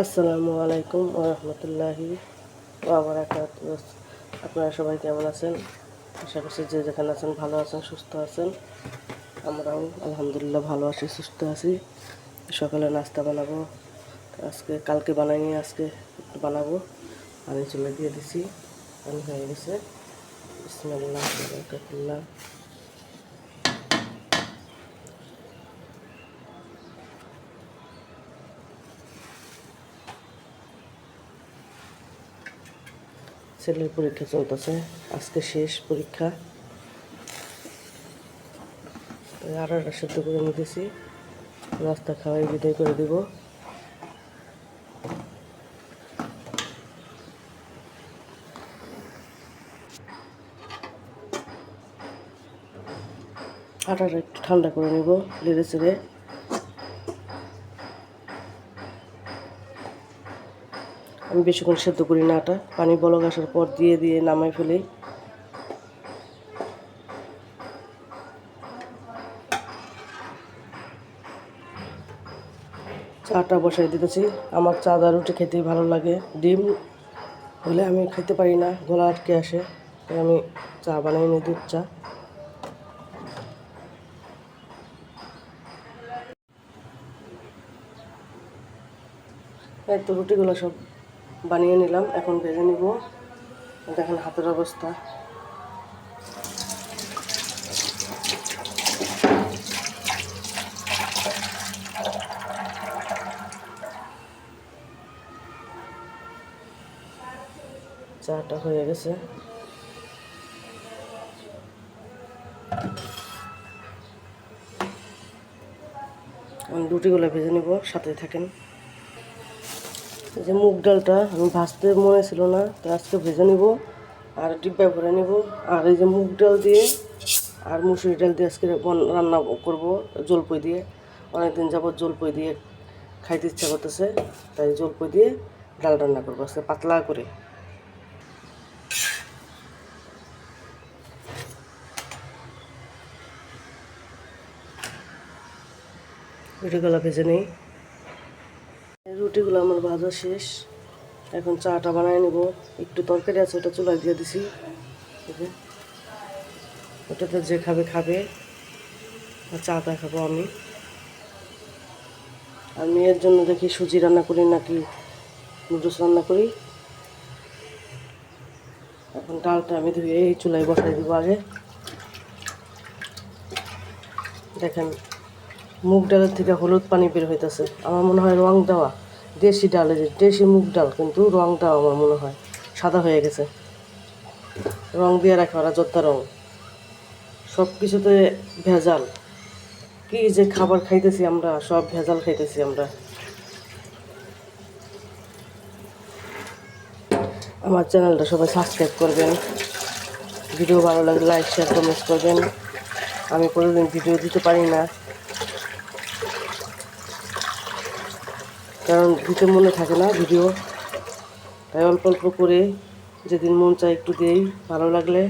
আসসালামু আলাইকুম ওরহমতুল্লাহি ওবরাকাত আপনারা সবাই কেমন আছেন? আশা করছি যে যেখানে আছেন ভালো আছেন, সুস্থ আছেন। আমরাও আলহামদুলিল্লাহ ভালো আছি, সুস্থ আছি। সকালে নাস্তা বানাবো। আজকে কালকে বানাইনি, আজকে একটু বানাবো। পানি চলে দিয়ে দিছি, পানি হয়ে গেছে। বিসমিল্লাহ ছেলের পরীক্ষা চলতেছে। আজকে শেষ পরীক্ষা। আর একটা সেদ্ধ করে নিতেছি রাস্তা খাওয়াই বিদায় করে দিব। আটাটা একটু ঠান্ডা করে নেব লেড়ে চেড়ে আমি বেশিক্ষণ সেদ্ধ করি না আটা। পানি বলক আসার পর দিয়ে দিয়ে নামাই ফেলি। চাটা বসাই দিতেছি। আমার চা দা রুটি খেতে ভালো লাগে। ডিম হলে আমি খেতে পারি না, গলা আটকে আসে, তাই আমি চা বানাই নিই দুধ চা। এই তো রুটিগুলো সব বানিয়ে নিলাম, এখন ভেজে নিব। দেখেন হাতের অবস্থা। চাটা হয়ে গেছে। রুটিগুলো ভেজে নিব, সাথে থাকেন। যে মুগ ডালটা আমি ভাজতে মনে ছিল না, তো আজকে ভেজে নিব আর ডিব্বায় ভরে নিব। আর এই যে মুগ ডাল দিয়ে আর মুসুরি ডাল দিয়ে আজকে রান্না করব, জলপই দিয়ে। অনেকদিন যাবত জলপই দিয়ে খাইতে ইচ্ছা করতেছে, তাই জলপই দিয়ে ডাল রান্না করব আজকে পাতলা করে। রুটিগুলো ভেজে নিই। রুটিগুলো আমার ভাজা শেষ। এখন চাটা বানাই নেব। একটু তরকারি আছে, ওটা চুলায় দিয়ে দিছি। ওটাতে যে খাবে খাবে। আর চাটা খাব আমি। আর মেয়ের জন্য দেখি সুজি রান্না করি নাকি নুডলস রান্না করি। এখন ডালটা আমি ধুয়ে এই চুলায় বসাই দিব আগে। দেখেন, মুগ ডালের থেকে হলুদ পানি বের হইতেছে। আমার মনে হয় রং দেওয়া। দেশি ডালের, দেশি মুগ ডাল, কিন্তু রং দেওয়া আমার মনে হয় সাদা হয়ে গেছে। রং দিয়ে রাখে ওরা যোদ্ধা রং। সব কিছুতে ভেজাল। কি যে খাবার খাইতেছি আমরা, সব ভেজাল খাইতেছি আমরা। আমার চ্যানেলটা সবাই সাবস্ক্রাইব করবেন। ভিডিও ভালো লাগলে লাইক শেয়ার কমেন্ট করবেন। আমি কোনোদিন ভিডিও দিতে পারি না। কারণ দিতে মনে থাকে না ভিডিও। তাই অল্প অল্প করে যেদিন মন চায় একটু দেই, ভালো লাগলে।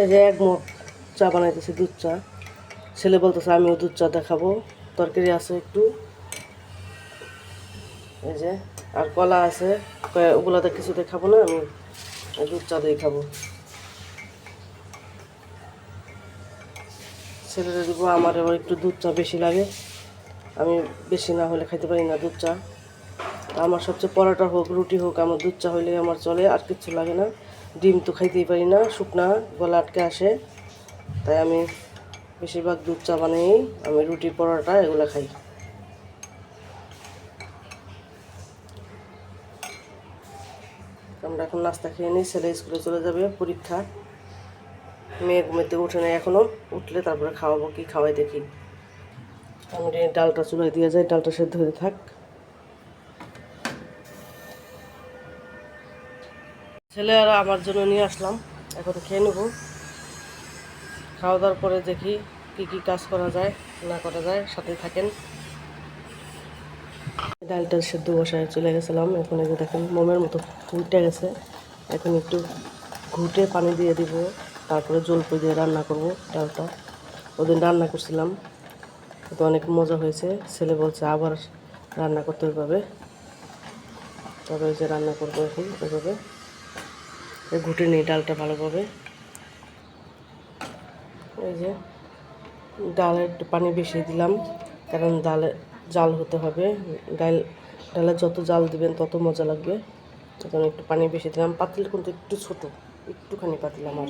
এই যে এক মগ চা বানাইতেছি, দুধ চা। ছেলে বলতেছে, আমিও দুধ চা দেখাবো। তরকারি আছে একটু। এই যে, আর কলা আছে। ওগুলাতে কিছুতে খাব না, আমি দুধ চা দিয়ে খাব। ছেলেরা দিব, আমার আবার একটু দুধ চা বেশি লাগে। আমি বেশি না হলে খাইতে পারি না দুধ চা। আমার সবচেয়ে পরোটা হোক, রুটি হোক, আমার দুধ চা হইলে আমার চলে, আর কিচ্ছু লাগে না। ডিম তো খাইতেই পারি না, শুকনা, গলা আটকে আসে। তাই আমি বেশিরভাগ দুধ চা বানাই আমি রুটি, পরোটা এগুলো খাই। আমরা এখন নাস্তা খেয়ে নিই ছেলে স্কুলে চলে যাবে, পরীক্ষা। মেয়ে ঘুমেতে উঠে নেই এখনও উঠলে তারপরে খাওয়াবো কি খাওয়াই দেখি। আমি ডালটা চুলায় দিয়ে যাই ডালটা সেদ্ধ হয়ে থাক। ছেলে আর আমার জন্য নিয়ে আসলাম, এখন খেয়ে নেব। খাওয়া দাওয়ার পরে দেখি কি কি কাজ করা যায়, না করা যায় সাথে থাকেন। ডালটা সেদ্ধ বসায় চলে গেছিলাম, এখন এই দেখেন মোমের মতো ফুটে গেছে। এখন একটু ঘুটে পানি দিয়ে দিব। তারপরে জলপই দিয়ে রান্না করব, ডালটা। ওদিন রান্না করছিলাম, তো অনেক মজা হয়েছে। ছেলে বলছে আবার রান্না করতে হবে। তবে যে রান্না করব এখন ওইভাবে ঘুটে নিই ডালটা ভালোভাবে। এই যে ডালে একটু পানি বেশি দিলাম, কারণ ডালে জাল হতে হবে। ডাল, ডালে যত জাল দিবেন তত মজা লাগবে। তখন একটু পানি বেশি দিলাম। পাতিল কিন্তু একটু ছোট। একটুখানি পাতিল আমার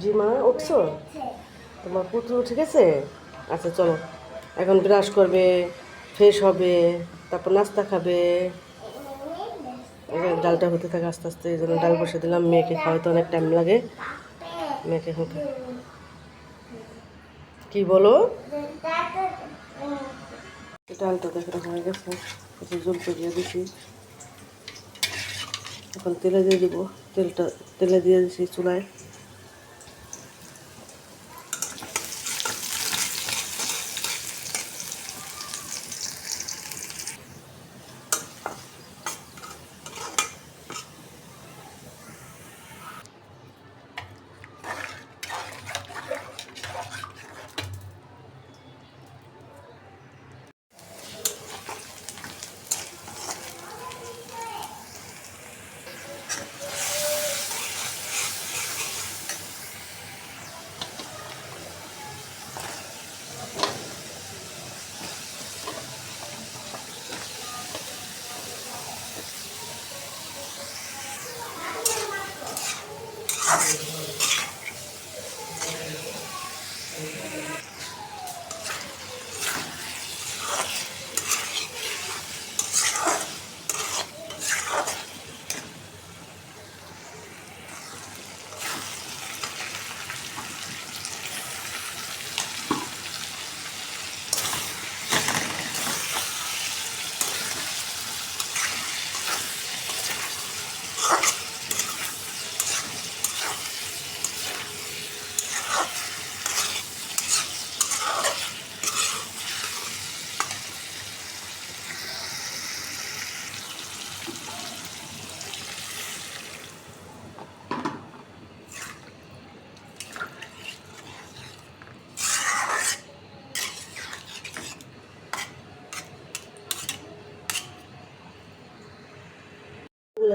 জি মা, উঠছো? তোমার পুতুল উঠে গেছে? আচ্ছা চলো। এখন ব্রাশ করবে, ফ্রেশ হবে, তারপর নাস্তা খাবে। ডালটা হতে থাকে আস্তে আস্তে, এই জন্য ডাল বসে দিলাম। মেয়েকে খাওয়াতে অনেক টাইম লাগে। মেয়েকে খা- কি বলো? ডালটা দেখে, হয়ে গেছে। জলতে দিয়ে দিছি। এখন তেলে দিয়ে দিব। তেলটা তেলে দিয়ে দিছি চুলায়।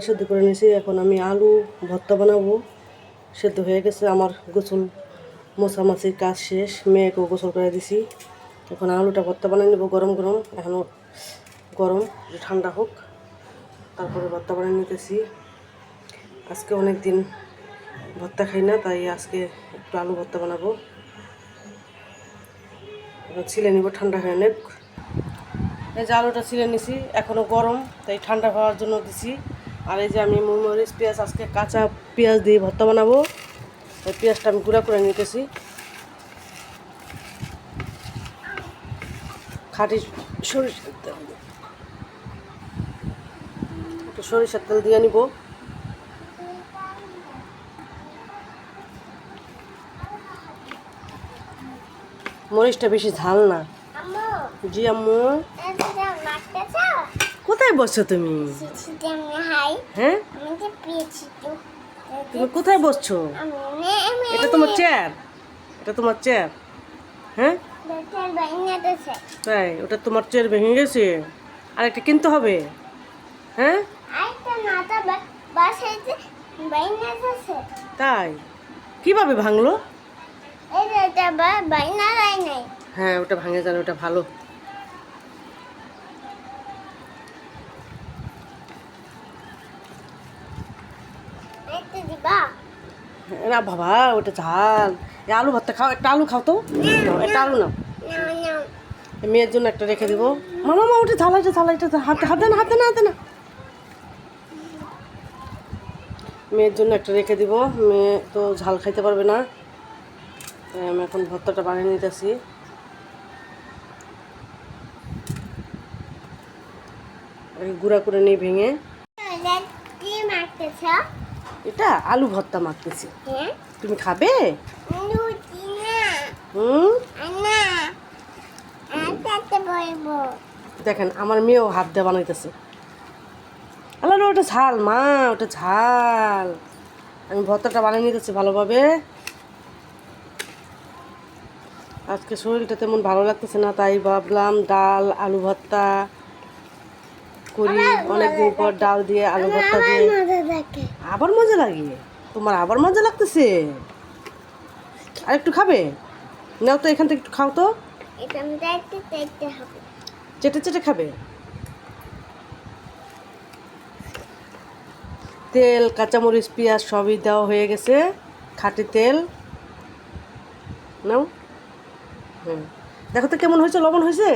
সেদ্ধ করে নিয়েছি, এখন আমি আলু ভর্তা বানাবো। সেদ্ধ হয়ে গেছে, আমার গোসল মোছামাছির কাজ শেষ, মেয়েকেও গোসল করে দিছি। এখন আলুটা ভর্তা বানিয়ে নেব, গরম গরম। এখনও গরম ঠান্ডা হোক। তারপরে ভর্তা বানিয়ে নিতেছি। আজকে অনেক দিন ভর্তা খাই না, তাই আজকে একটু আলু ভর্তা বানাবো। ছিলে নিব, ঠান্ডা হয়ে অনেক এই যে আলুটা ছিলে নিছি এখনও গরম, তাই ঠান্ডা হওয়ার জন্য দিছি। আর এই যে আমি মরিচ পেঁয়াজ, আজকে কাঁচা পেঁয়াজ দিয়ে ভর্তা বানাবো। এই পেঁয়াজটা আমি গুঁড়া করে নিতেছি। খাঁটি সরিষার তেল। একটু সরিষার তেল দিয়ে নিব। মরিচটা বেশি ঝাল না। জি আম্মু। কোথায় বসছো তুমি? হ্যাঁ? তুমি কোথায় বসছো? এটা তোমার চেয়ার এটা তোমার চেয়ার হ্যাঁ? তাই ওটা তোমার চেয়ার ভেঙে গেছে? আর একটা কিনতে হবে? হ্যাঁ? তাই কীভাবে ভাঙলো? হ্যাঁ ওটা ভাঙে যাবে ওটা ভালো এটা দিবা না বাবা, ওটা ঝাল। আলু ভাতটা খাও, একটা আলু খাও তো। একটা আলু নাও। মেয়ের জন্য একটা রেখে দেবো। মামা, মা, ওটা ঝাল এটা ঝাল এটা। হাতে হাতে না হাতে না হাতে না মেয়ের জন্য একটা রেখে দিব। মেয়ে তো ঝাল খাইতে পারবে না। আমি এখন ভর্তাটা বানিয়ে নিতেছি। গুঁড়া করে নিই ভেঙে। এটা আলু ভর্তা মাখতেছি। তুমি খাবে? হুম? দেখেন আমার মেয়েও হাত দিয়ে বানাইতেছে। আল্লাহ ওটা ঝাল মা ওটা ঝাল। আমি ভর্তাটা বানিয়ে নিতেছি ভালোভাবে। আজকে শরীরটা তেমন ভালো লাগতেছে না তাই ভাবলাম ডাল আলু ভর্তা করি। অনেকদিন পর ডাল দিয়ে আলু ভর্তা দিয়ে। আবার মজা লাগে? তোমার আবার মজা লাগতেছে? আর একটু খাবে? নাও তো এখান থেকে একটু খাও তো। চেটে চেটে খাবে? তেল কাঁচামরিচ পেঁয়াজ সবই দেওয়া হয়ে গেছে। খাঁটি তেল। নাও। হুম দেখো তো কেমন হয়েছে? লবণ হয়েছে?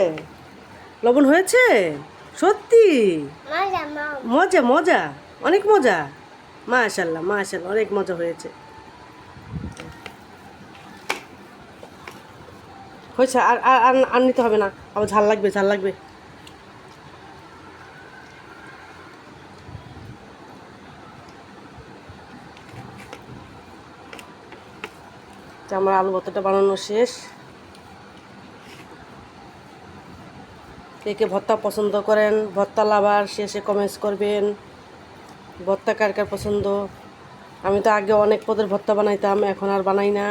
লবণ হয়েছে? সত্যি? মজা মজা। অনেক মজা। মাশাল্লাহ মাশাল্লাহ, অনেক মজা হয়েছে। হয়েছে, আর আর, আর- নিতে হবে না। আবার ঝাল লাগবে ঝাল লাগবে। আমার আলু ভর্তাটা বানানো শেষ। কে কে ভর্তা পছন্দ করেন, ভর্তা লাভার, শেষে কমেন্টস করবেন। ভর্তা কার কার পছন্দ? আমি তো আগে অনেক পদের ভর্তা বানাইতাম এখন আর বানাই না।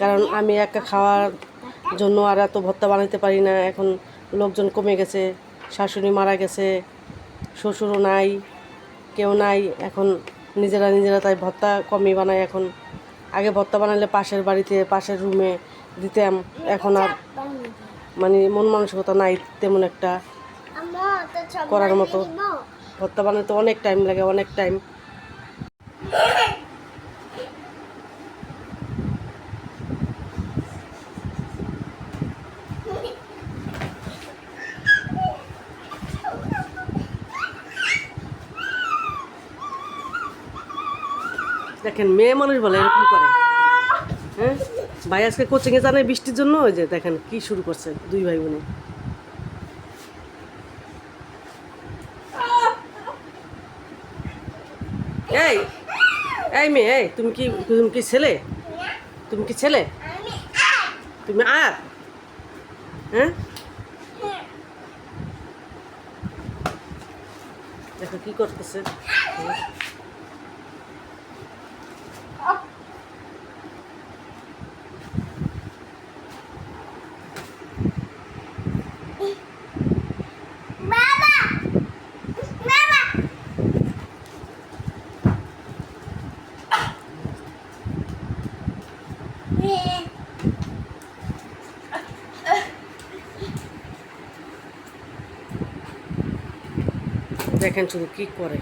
কারণ আমি একা খাওয়ার জন্য আর এত ভর্তা বানাইতে পারি না। এখন লোকজন কমে গেছে শাশুড়ি মারা গেছে শ্বশুরও নাই কেউ নাই। এখন নিজেরা নিজেরা তাই ভর্তা কমই বানাই এখন। আগে ভর্তা বানালে পাশের বাড়িতে পাশের রুমে দিতাম। এখন আর মানে মন মানসিকতা নাই তেমন একটা করার মতো। ভর্তা বানাতে অনেক টাইম লাগে, অনেক টাইম দেখেন, মেয়ে মানুষ বলে এরকম করে। হ্যাঁ? ভাই আজকে কোচিংয়ে জানে বৃষ্টির জন্য, ওই যে দেখেন কি শুরু করছে দুই ভাই বোনে এই এই মেয়ে, এই, তুমি কি তুমি কি ছেলে? তুমি কি ছেলে? তুমি আর? হ্যাঁ? দেখো কি করতেছে বাবা বাবা দেখেন শুধু কি করে।